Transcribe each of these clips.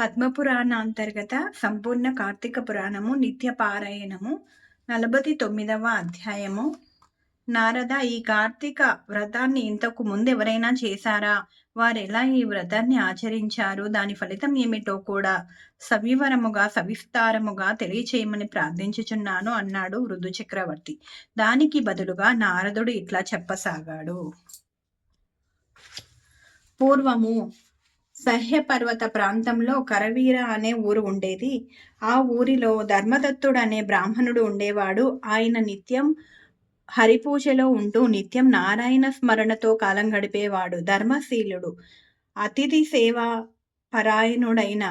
పద్మపురాణ అంతర్గత సంపూర్ణ కార్తీక పురాణము నిత్య పారాయణము నలభై తొమ్మిదవ అధ్యాయము. నారద ఈ కార్తీక వ్రతాన్ని ఇంతకు ముందు ఎవరైనా చేశారా? వారు ఎలా ఈ వ్రతాన్ని ఆచరించారు? దాని ఫలితం ఏమిటో కూడా సవివరముగా సవిస్తారముగా తెలియచేయమని ప్రార్థించుచున్నాను అన్నాడు వృద్ధు చక్రవర్తి. దానికి బదులుగా నారదుడు ఇట్లా చెప్పసాగాడు. పూర్వము సహ్యపర్వత ప్రాంతంలో కరవీర అనే ఊరు ఉండేది. ఆ ఊరిలో ధర్మదత్తుడు అనే బ్రాహ్మణుడు ఉండేవాడు. ఆయన నిత్యం హరిపూజలో ఉంటూ నిత్యం నారాయణ స్మరణతో కాలం గడిపేవాడు. ధర్మశీలుడు. అతిథి సేవ పరాయణుడైన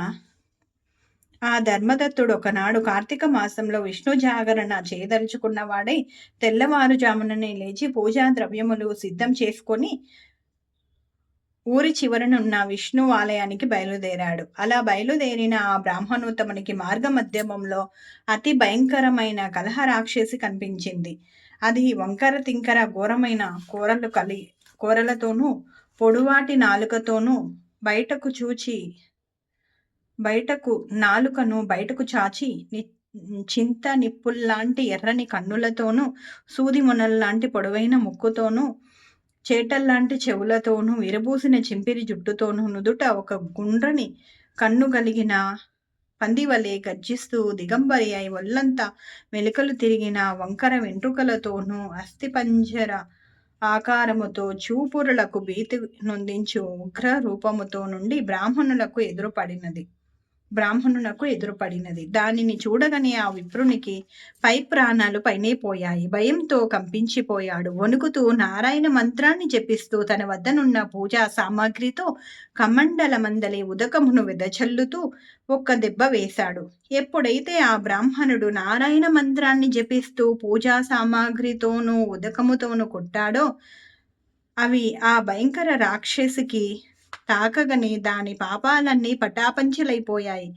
ఆ ధర్మదత్తుడు ఒకనాడు కార్తీక మాసంలో విష్ణు జాగరణ చేయదలుచుకున్నవాడై తెల్లవారుజాముననే లేచి పూజా ద్రవ్యములు సిద్ధం చేసుకొని ఊరి చివరనున్న విష్ణు ఆలయానికి బయలుదేరాడు. అలా బయలుదేరిన ఆ బ్రాహ్మణోత్తమునికి మార్గ మధ్యమంలో అతి భయంకరమైన కలహ రాక్షసి కనిపించింది. అది వంకర తింకర ఘోరమైన కూరలు కలి కూరలతోనూ పొడువాటి నాలుకతోనూ బయటకు చూచి బయటకు నాలుకను బయటకు చాచి చింత నిప్పుల్లాంటి ఎర్రని కన్నులతోనూ సూది మొనల్లాంటి పొడవైన ముక్కుతోనూ చేటల్లాంటి చెవులతోనూ విరబూసిన చింపిరి జుట్టుతోనూ నుదుట ఒక గుండ్రని కన్ను కలిగిన పందివలే గర్జిస్తూ దిగంబరి అయి ఒళ్ళంతా మెలికలు తిరిగిన వంకర వెంట్రుకలతోనూ అస్థిపంజర ఆకారముతో చూపురులకు భీతి నొందించు ఉగ్ర రూపముతో నుండి బ్రాహ్మణులకు ఎదురుపడినది. బ్రాహ్మణునకు ఎదురుపడినది. దానిని చూడగానే ఆ విప్రునికి పై ప్రాణాలు పైనే పోయాయి. భయంతో కంపించిపోయాడు. వణుకుతూ నారాయణ మంత్రాన్ని జపిస్తూ తన వద్దనున్న పూజా సామాగ్రితో కమండల మందలి ఉదకమును వెదచల్లుతూ ఒక్క దెబ్బ వేశాడు. ఎప్పుడైతే ఆ బ్రాహ్మణుడు నారాయణ మంత్రాన్ని జపిస్తూ పూజా సామాగ్రితోనూ ఉదకముతోనూ కొట్టాడో అవి ఆ భయంకర రాక్షసికి తాకగనే దాని పాపాలన్నీ పటాపంచలైపోయాయి.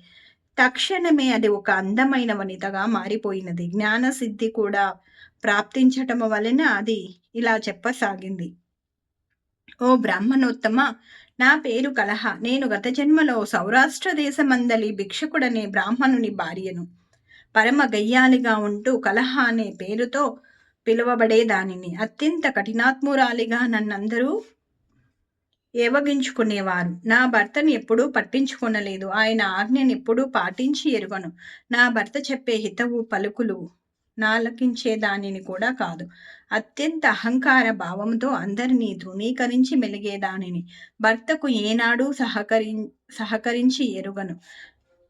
తక్షణమే అది ఒక అందమైన వనితగా మారిపోయినది. జ్ఞానసిద్ధి కూడా ప్రాప్తించటం వలన అది ఇలా చెప్పసాగింది. ఓ బ్రాహ్మణోత్తమ నా పేరు కలహ. నేను గత జన్మలో సౌరాష్ట్ర దేశమందలి భిక్షకుడనే బ్రాహ్మణుని భార్యను. పరమ గయ్యాలిగా ఉంటూ కలహ అనే పేరుతో పిలువబడే దానిని అత్యంత కఠినాత్మురాలిగా నన్నందరూ ఏవగించుకునేవారు నా భర్తను ఎప్పుడూ పట్టించుకొనలేదు. ఆయన ఆజ్ఞని ఎప్పుడూ పాటించి ఎరుగను. నా భర్త చెప్పే హితవు పలుకులు నాలకించే దానిని కూడా కాదు. అత్యంత అహంకార భావంతో అందరినీ ధృవీకరించి మెలిగేదానిని. భర్తకు ఏనాడు సహకరి సహకరించి ఎరుగను.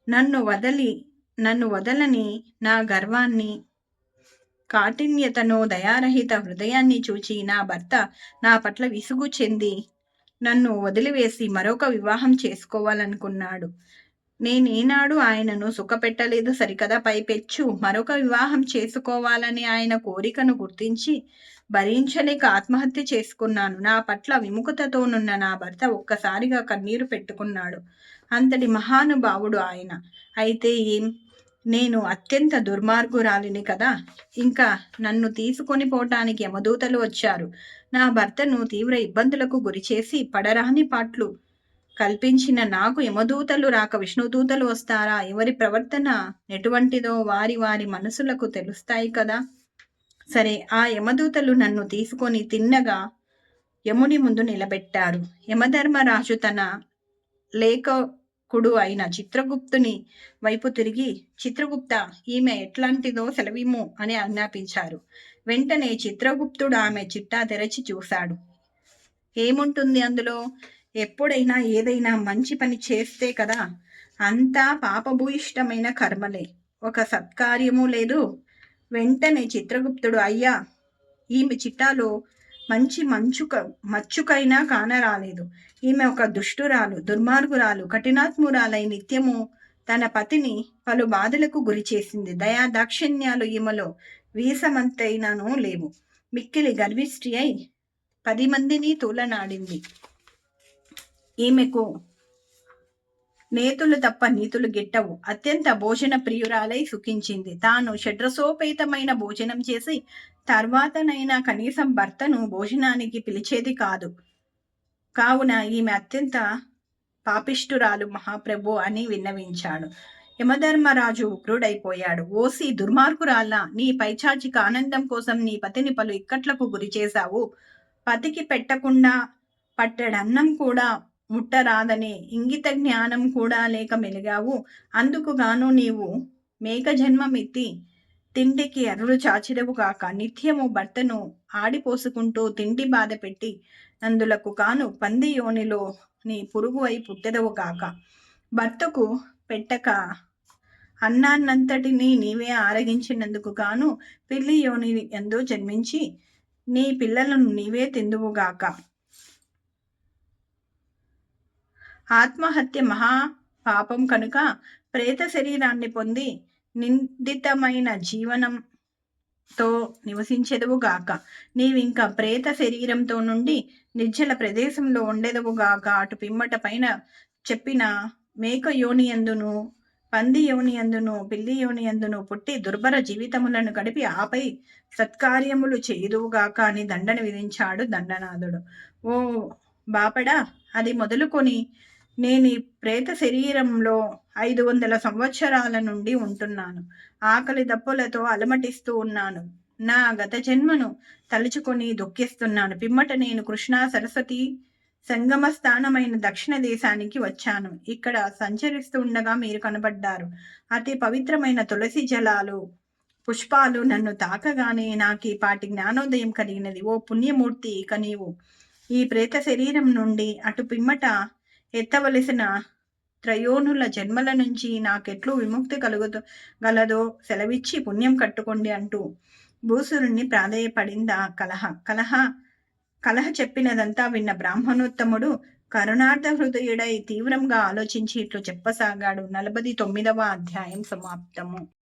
నన్ను వదలి నన్ను వదలని నా గర్వాన్ని కాఠిన్యతను దయారహిత హృదయాన్ని చూచి నా భర్త నా పట్ల విసుగు చెంది నన్ను వదిలివేసి మరొక వివాహం చేసుకోవాలనుకున్నాడు. నేనేనాడు ఆయనను సుఖపెట్టలేదు సరికదా పైపెచ్చు మరొక వివాహం చేసుకోవాలని ఆయన కోరికను గుర్తించి భరించలేక ఆత్మహత్య చేసుకున్నాను. నా పట్ల విముఖతతోనున్న నా భర్త ఒక్కసారిగా కన్నీరు పెట్టుకున్నాడు. అంతటి మహానుభావుడు ఆయన. అయితే ఏం? నేను అత్యంత దుర్మార్గురాలిని కదా? ఇంకా నన్ను తీసుకొని పోవటానికి యమదూతలు వచ్చారు. నా భర్తను తీవ్ర ఇబ్బందులకు గురిచేసి పడరాని పాట్లు. కల్పించిన నాకు యమదూతలు రాక విష్ణుదూతలు వస్తారా? ఎవరి ప్రవర్తన ఎటువంటిదో వారి వారి మనసులకు తెలుస్తాయి కదా. సరే ఆ యమదూతలు నన్ను తీసుకొని తిన్నగా యముని ముందు నిలబెట్టారు. యమధర్మరాజు తన కుడు అయిన చిత్రగుప్తుని వైపు తిరిగి చిత్రగుప్త ఈమె ఎట్లాంటిదో సెలవిము అని ఆజ్ఞాపించారు. వెంటనే చిత్రగుప్తుడు ఆమె చిట్టా తెరచి చూశాడు. ఏముంటుంది అందులో? ఎప్పుడైనా ఏదైనా మంచి పని చేస్తే కదా అంతా పాపభూయిష్టమైన కర్మలే. ఒక సత్కార్యము లేదు. వెంటనే చిత్రగుప్తుడు అయ్యా ఈమె చిట్టాలో మంచి మంచుక మచ్చుకైనా కానరాలేదు. ఈమె ఒక దుష్టురాలు దుర్మార్గురాలు కఠినాత్మురాలై నిత్యము తన పతిని పలు బాధలకు గురి చేసింది. దయా దాక్షిణ్యాలు ఈమెలో వీసమంతైనను లేవు. మిక్కిలి గర్విష్టి అయి పది మందిని తూలనాడింది. ఈమెకు నేతులు తప్ప నీతులు గిట్టవు. అత్యంత భోజన ప్రియురాలై సుఖించింది. తాను షడ్రసోపేతమైన భోజనం చేసి తర్వాతనైనా కనీసం భర్తను భోజనానికి పిలిచేది కాదు. కావున ఈమె అత్యంత పాపిష్ఠురాలు మహాప్రభు అని విన్నవించాడు. యమధర్మరాజు ఉగ్రుడైపోయాడు. ఓసి దుర్మార్గురాల్లా నీ పైచాచిక ఆనందం కోసం నీ పతిని పలు ఇక్కట్లకు గురి చేశావు పతికి పెట్టకుండా పట్టెడన్నం కూడా ముట్టరాదనే ఇంగిత జ్ఞానం కూడా లేక మెలిగావు. అందుకు గాను నీవు మేక జన్మమెత్తి తిండికి అరులు చాచిదవు కాక నిత్యము భర్తను ఆడిపోసుకుంటూ తిండి బాధ పెట్టి నందులకు కాను పంది యోనిలో నీ పురుగు అయి పుట్టెదవు కాక. భర్తకు పెట్టక అన్నాన్నంతటిని నీవే ఆరగించినందుకు గాను పిల్లి యోని ఎందు జన్మించి నీ పిల్లలను నీవే తిందువుగాక ఆత్మహత్య మహా పాపం కనుక ప్రేత శరీరాన్ని పొంది నిందితమైన జీవనంతో నివసించెదవుగాక నీవింక ప్రేత శరీరంతో నుండి నిర్జల ప్రదేశంలో ఉండెదవుగాక అటు పిమ్మట పైన చెప్పిన మేక యోనియందును పంది యోనియందును పిల్లి యోనియందును పుట్టి దుర్భర జీవితములను గడిపి ఆపై సత్కార్యములు చేయుదువుగాక అని దండన విధించాడు దండనాథుడు. ఓ బాపడా అది మొదలుకొని నేను ఈ ప్రేత శరీరంలో ఐదు వందల సంవత్సరాల నుండి ఉంటున్నాను. ఆకలి దప్పులతో అలమటిస్తూ ఉన్నాను. నా గత జన్మను తలుచుకొని దుఃఖిస్తున్నాను. పిమ్మట నేను కృష్ణా సరస్వతి సంగమ స్థానమైన దక్షిణ దేశానికి వచ్చాను. ఇక్కడ సంచరిస్తూ ఉండగా మీరు కనబడ్డారు. అతి పవిత్రమైన తులసి జలాలు పుష్పాలు నన్ను తాకగానే నాకు ఈ పాటి జ్ఞానోదయం కలిగినది. ఓ పుణ్యమూర్తి ఇక నీవు ఈ ప్రేత శరీరం నుండి అటు పిమ్మట ఎత్తవలసిన త్రయోనుల జన్మల నుంచి నాకెట్లు విముక్తి కలుగుతూ గలదో సెలవిచ్చి పుణ్యం కట్టుకోండి అంటూ భూసురుణ్ణి ప్రాధేయపడిందా కలహ. కలహ కలహ చెప్పినదంతా విన్న బ్రాహ్మణోత్తముడు కరుణార్థ హృదయుడై తీవ్రంగా ఆలోచించి ఇట్లు చెప్పసాగాడు. నలభై తొమ్మిదవ అధ్యాయం సమాప్తము.